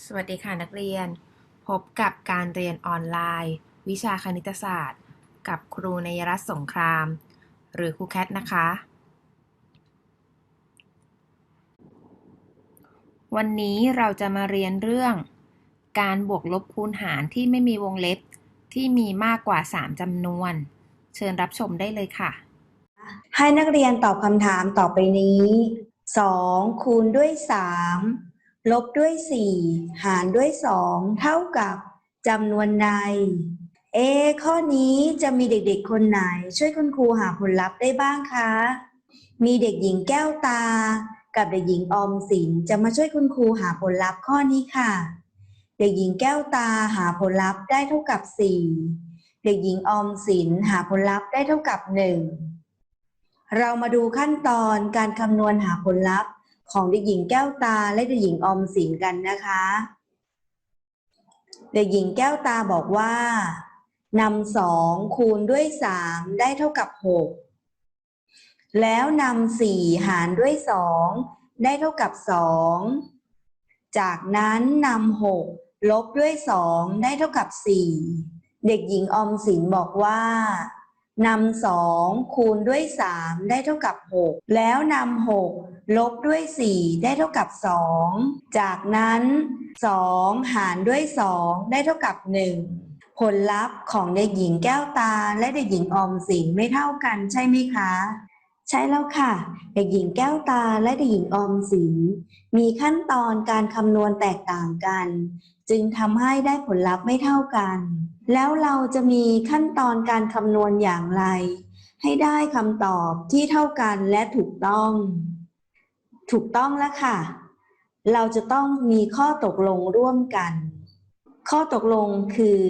สวัสดีค่ะนักเรียน พบกับการเรียนออนไลน์ วิชาคณิตศาสตร์ กับครูนยรัตน์สงคราม หรือครูแคทนะคะ วันนี้เราจะมาเรียนเรื่อง การบวกลบคูณหารที่ไม่มีวงเล็บที่มีมากกว่า 3จำนวน เชิญรับชมได้เลยค่ะ ให้นักเรียนตอบคำถามต่อไปนี้ 2 คูณด้วย 3 ลบด้วย 4 หารด้วย 2 เท่ากับจำนวนใด เอ ข้อนี้จะมีเด็กๆคนไหน ช่วยคุณครูหาผลลัพธ์ได้บ้างคะ มีเด็กหญิงแก้วตา กับเด็กหญิงออมสินจะมาช่วยคุณครูหาผลลัพธ์ข้อนี้ค่ะ เด็กหญิงแก้วตาหาผลลัพธ์ได้เท่ากับ 4 เด็กหญิงออมสินหาผลลัพธ์ได้เท่ากับ 1 เรามาดูขั้นตอนการคำนวณหาผลลัพธ์ ของเด็กหญิงแก้วตาและเด็กหญิงออมสินกันนะคะ เด็กหญิงแก้วตาบอกว่านำสองคูณด้วยสามได้เท่ากับหกแล้วนำสี่หารด้วยสองได้เท่ากับสองจากนั้นนำหกลบด้วยสองได้เท่ากับสี่เด็กหญิงออมสินบอกว่า นำสองคูณด้วยสามได้เท่ากับหกแล้วนำหกลบด้วยสี่ได้เท่ากับสองจากนั้นสองหารด้วยสองได้เท่ากับหนึ่งผลลัพธ์ของเด็กหญิงแก้วตาและเด็กหญิงออมสินไม่เท่ากันใช่ไหมคะ ใช่แล้วค่ะ เด็กหญิงแก้วตาและเด็กหญิงออมสินมีขั้นตอนการคำนวณแตกต่างกัน จึงทำให้ได้ผลลัพธ์ไม่เท่ากัน แล้วเราจะมีขั้นตอนการคำนวณอย่างไร ให้ได้คำตอบที่เท่ากันและถูกต้อง ถูกต้องแล้วค่ะ เราจะต้องมีข้อตกลงร่วมกัน ข้อตกลงคือ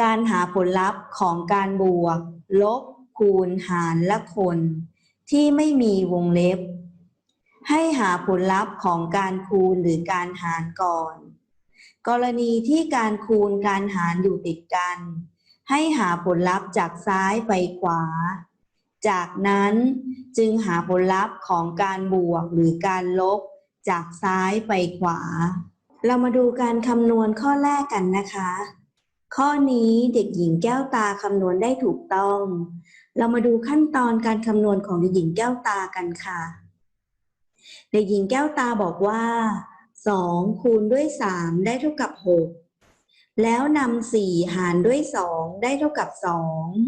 การหาผลลัพธ์ของการบวก ลบ คูณ หารและคนที่ไม่มีวงเล็บ ให้หาผลลัพธ์ของการคูณหรือการหารก่อน กรณีที่การคูณการหารอยู่ติดกัน ให้หาผลลัพธ์จากซ้ายไปขวา จากนั้นจึงหาผลลัพธ์ของการบวกหรือการลบ จากซ้ายไปขวา เรามาดูการคำนวณข้อแรกกันนะคะ ข้อนี้เด็กหญิงแก้วตาคำนวณได้ถูกต้อง เรามาดูขั้นตอนการคำนวณของเด็กหญิงแก้วตากันค่ะ เด็กหญิงแก้วตาบอกว่า 2 คูณด้วย 3 ได้เท่ากับ 6 แล้วนำ4หารด้วย 2 ได้เท่ากับ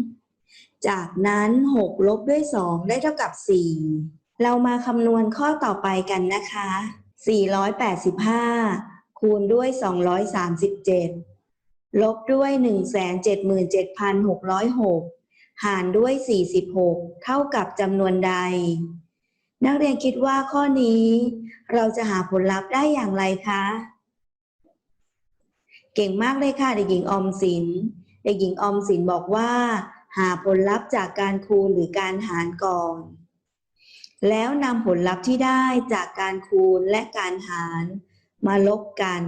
2 จากนั้น 6 ลบด้วย 2 ได้เท่ากับ 4 เรามาคำนวณข้อต่อไปกันนะคะ 485 คูณด้วย 237 ลบด้วย 177,606 หารด้วย 46 เท่ากับจำนวนใด นักเรียนคิดว่าข้อนี้ เราจะหาผลลัพธ์ได้อย่างไรคะ เก่งมากเลยค่ะเด็กหญิงอมสิน เด็กหญิงออมสินบอกว่า หาผลลัพธ์จากการคูณหรือการหารก่อน แล้วนำผลลัพธ์ที่ได้จากการคูณและการหารมาลบกัน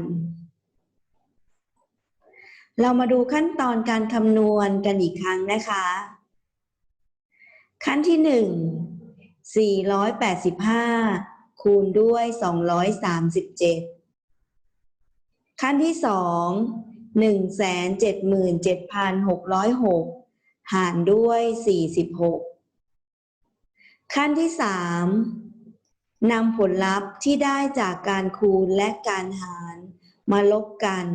เรามาดูขั้นตอนการคำนวณกันอีกครั้งนะคะ ขั้นที่หนึ่ง485 คูณด้วย 237 ขั้นที่สอง177,606 หารด้วย 46 ขั้นที่สามนำผลลัพธ์ที่ได้จากการคูณและการหารมาลบกัน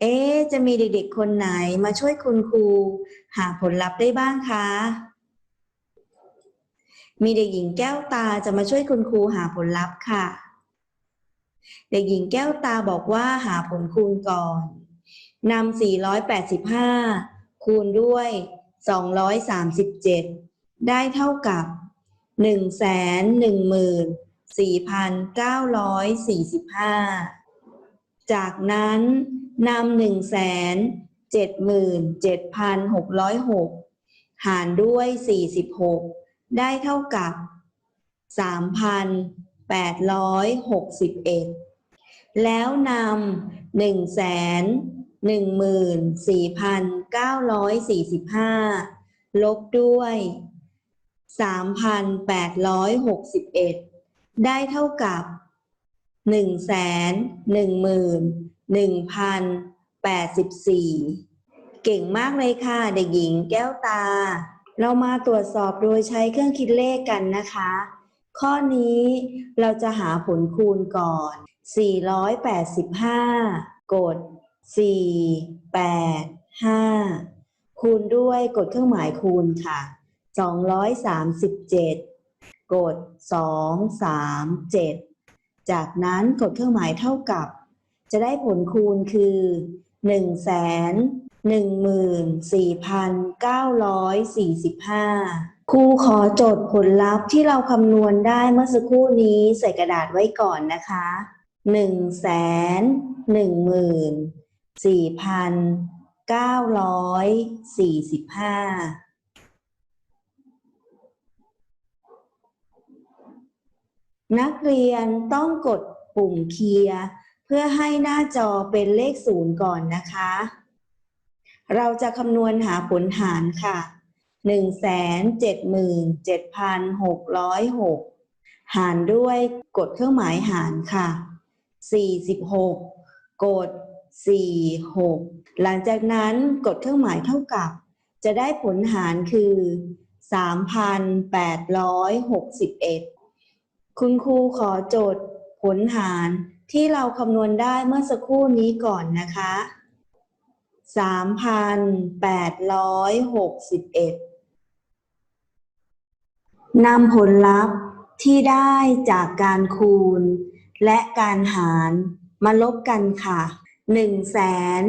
เอ๊จะมีเด็กๆคนไหนมาช่วยคุณครูหาผลลัพธ์ได้บ้างคะ มีเด็กหญิงแก้วตาจะมาช่วยคุณครูหาผลลัพธ์ค่ะ เด็กหญิงแก้วตาบอกว่าหาผลคูณก่อนนำ485 คูณด้วย 237 ได้เท่ากับ 114,945 จากนั้นนำ177,606 หารด้วย 46 ได้เท่ากับ 3,861 แล้วนำหนึ่งแสนหนึ่งหมื่นสี่พันเก้าร้อยสี่สิบห้าลบด้วยสามพันแปดร้อยหกสิบเอ็ดได้เท่ากับหนึ่งแสนหนึ่งหมื่นหนึ่งพันแปดสิบสี่เก่งมากเลยค่ะ เด็กหญิงแก้วตา เรามาตรวจสอบโดยใช้เครื่องคิดเลขกันนะคะ ข้อนี้เราจะหาผลคูณก่อน 485 กด 4 8 5 คูณด้วยกดเครื่องหมายคูณค่ะ 237 กด 2 3 7 จากนั้นกดเครื่องหมายเท่ากับ จะได้ผลคูณคือ 1 1 4 945ครูขอจดผลลัพธ์ที่เราคำนวณได้เมื่อสักครู่นี้ใส่กระดาษไว้ก่อนนะคะ1 1 1 4,945นักเรียนต้องกดปุ่มเคลียร์เพื่อให้หน้าจอเป็นเลขศูนย์ก่อนนะคะ เราจะคำนวณหาผลหารค่ะหนึ่งแสนเจ็ดหมื่นเจ็ดพันหกร้อยหกหารด้วยกดเครื่องหมายหารค่ะสี่สิบหกกดสี่หกหลังจากนั้นกดเครื่องหมายเท่ากับ จะได้ผลหารคือสามพันแปดร้อยหกสิบเอ็ดคุณครูขอโจทย์ผลหารที่เราคำนวณได้เมื่อสักครู่นี้ก่อนนะคะ สามพันแปดร้อยหกสิบเอ็ดนำผลลัพธ์ที่ได้จากการคูณ และการหารมาลบกันค่ะหนึ่งแสน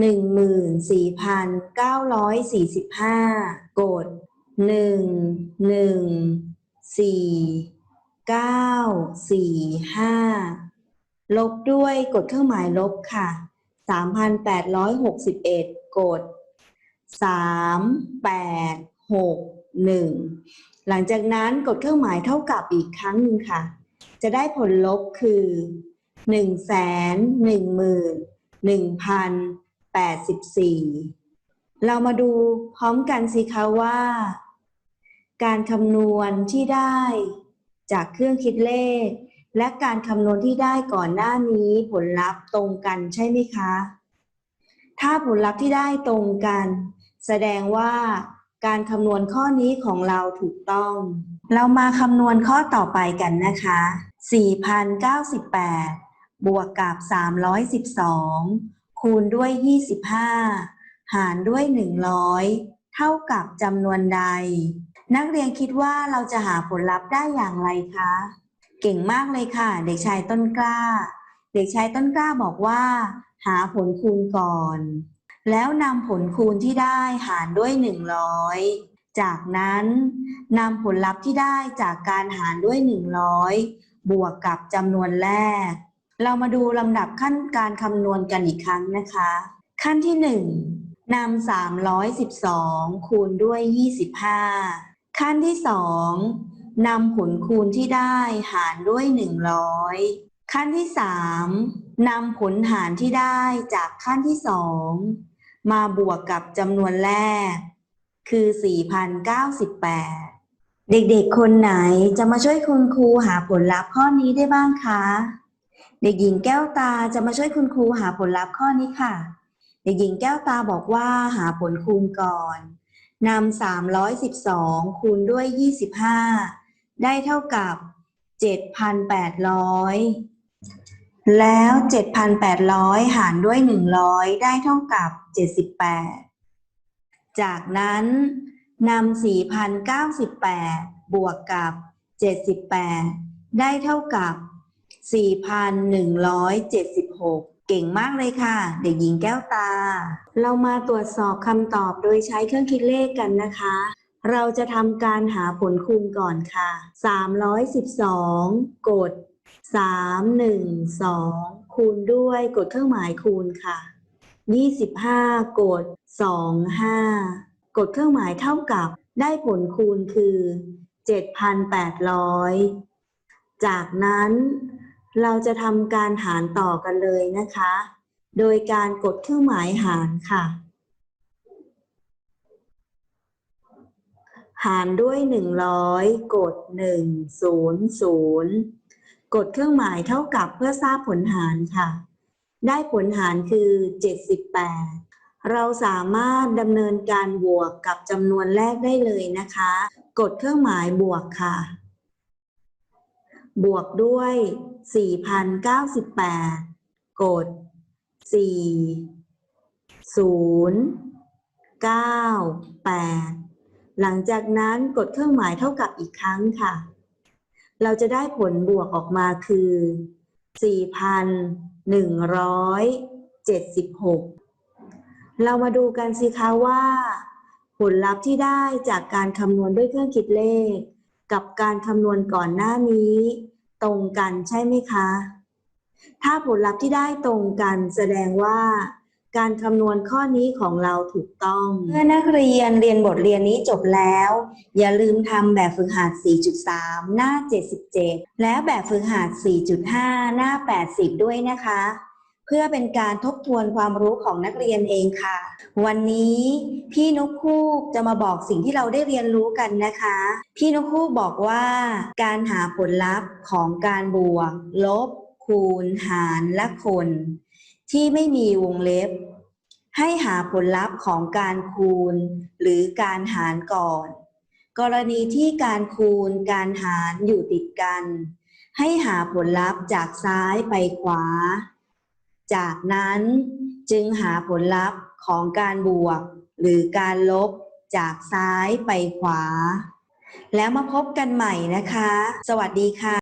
หนึ่งหมื่นสี่พันเก้าร้อยสี่สิบห้ากดหนึ่งหนึ่งสี่เก้าสี่ห้าลบด้วยกดเครื่องหมายลบค่ะ สามพันแปดร้อยหกสิบเอ็ดกดสามแปดหกหนึ่งหลังจากนั้นกดเครื่องหมายเท่ากับอีกครั้งหนึ่งค่ะ จะได้ผลลบคือหนึ่งแสนหนึ่งหมื่นหนึ่งพันแปดสิบสี่เรามาดูพร้อมกันสิคะว่า การคำนวณที่ได้จากเครื่องคิดเลข และการคำนวณที่ได้ก่อนหน้านี้ผลลัพธ์ตรงกันใช่ไหมคะ ถ้าผลลัพธ์ที่ได้ตรงกัน แสดงว่าการคำนวณข้อนี้ของเราถูกต้อง เรามาคำนวณข้อต่อไปกันนะคะ 4,098 บวกกับ 312 คูณด้วย 25 หารด้วย 100 เท่ากับจำนวนใด นักเรียนคิดว่าเราจะหาผลลัพธ์ได้อย่างไรคะ เก่งมากเลยค่ะ เด็กชายต้นกล้า เด็กชายต้นกล้าบอกว่า หาผลคูณก่อน แล้วนำผลคูณที่ได้หารด้วย 100 จากนั้นนำผลลัพธ์ที่ได้จากการหารด้วย 100 บวกกับจำนวนแรก เรามาดูลำดับขั้นการคำนวณกันอีกครั้งนะคะ ขั้นที่ 1นำ312 คูณด้วย 25 ขั้นที่ 2 นำผลคูณที่ได้หารด้วย 100 ขั้นที่ 3นำผลหารที่ได้จากขั้นที่ 2 มาบวกกับจำนวนแรก คือ 4,098 เด็กๆ คนไหนจะมาช่วยคุณครูหาผลลัพธ์ข้อนี้ได้บ้างคะ เด็กหญิงแก้วตาจะมาช่วยคุณครูหาผลลัพธ์ข้อนี้ค่ะ เด็กหญิงแก้วตาบอกว่าหาผลคูณก่อนนำ312 คูณด้วย 25 ได้เท่ากับ 7,800 แล้ว 7,800 หารด้วย 100 ได้เท่ากับ 78 จากนั้นนำ4,098 บวกกับ 78 ได้เท่ากับ 4,176 เก่งมากเลยค่ะ เด็กหญิงแก้วตา เรามาตรวจสอบคำตอบโดยใช้เครื่องคิดเลขกันนะคะ เราจะทำการหาผลคูณก่อนค่ะ 312 กด 312 คูณด้วยกดเครื่องหมายคูณค่ะ 25 กด 25 กดเครื่องหมายเท่ากับได้ผลคูณคือ 7,800 จากนั้นเราจะทำการหารต่อกันเลยนะคะ โดยการกดเครื่องหมายหารค่ะ หารด้วย 100 กด 100 กดเครื่องหมายเท่ากับเพื่อทราบผลหารค่ะ ได้ผลหารคือ 78 เราสามารถดำเนินการบวกกับจำนวนแรกได้เลยนะคะ กดเครื่องหมายบวกค่ะ บวกด้วย 4,098 กด 4 0 9 8 หลังจากนั้นกดเครื่องหมายเท่ากับอีกครั้งค่ะ เราจะได้ผลบวกออกมาคือ 4,176 เรามาดูกันสิคะว่า ผลลัพธ์ที่ได้จากการคำนวณด้วยเครื่องคิดเลข กับการคำนวณก่อนหน้านี้ ตรงกันใช่ไหมคะ ถ้าผลลัพธ์ที่ได้ตรงกันแสดงว่า การคำนวณข้อนี้ของเราถูกต้อง เมื่อนักเรียนเรียนบทเรียนนี้จบแล้ว อย่าลืมทำแบบฝึกหัด 4.3 หน้า 77 และแบบฝึกหัด 4.5 หน้า 80 ด้วยนะคะ เพื่อเป็นการทบทวนความรู้ของนักเรียนเองค่ะ วันนี้พี่นกคูกจะมาบอกสิ่งที่เราได้เรียนรู้กันนะคะ พี่นกคูกบอกว่าการหาผลลัพธ์ของการบวก ลบ คูณ หารและคน ที่ไม่มีวงเล็บ ให้หาผลลัพธ์ของการคูณ หรือการหารก่อน กรณีที่การคูณการหารอยู่ติดกัน ให้หาผลลัพธ์จากซ้ายไปขวา จากนั้นจึงหาผลลัพธ์ของการบวก หรือการลบจากซ้ายไปขวา แล้วมาพบกันใหม่นะคะ สวัสดีค่ะ